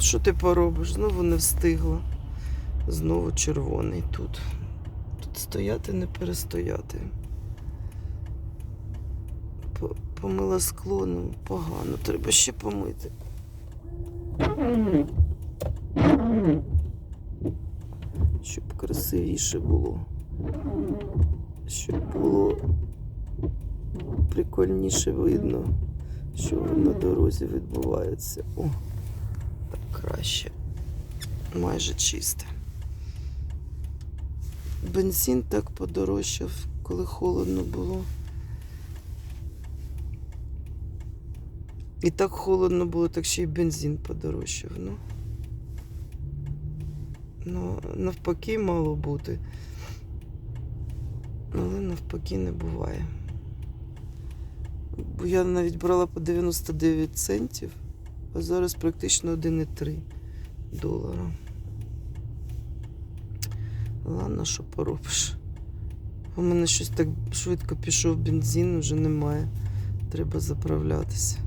Що ти поробиш? Знову не встигла. Знову червоний тут. Тут стояти не перестояти. Помила скло, ну погано, треба ще помити. Щоб красивіше було. Щоб було прикольніше видно, що на дорозі відбувається. О, краще. Майже чисте. Бензин так подорожчав, коли холодно було. І так холодно було, так ще й бензин подорожчав. Ну, ну навпаки мало бути. Але навпаки не буває. Бо я навіть брала по 99 центів, а зараз практично 1,3 долара. Ладно, що поробиш. У мене щось так швидко пішов бензин, вже немає. Треба заправлятися.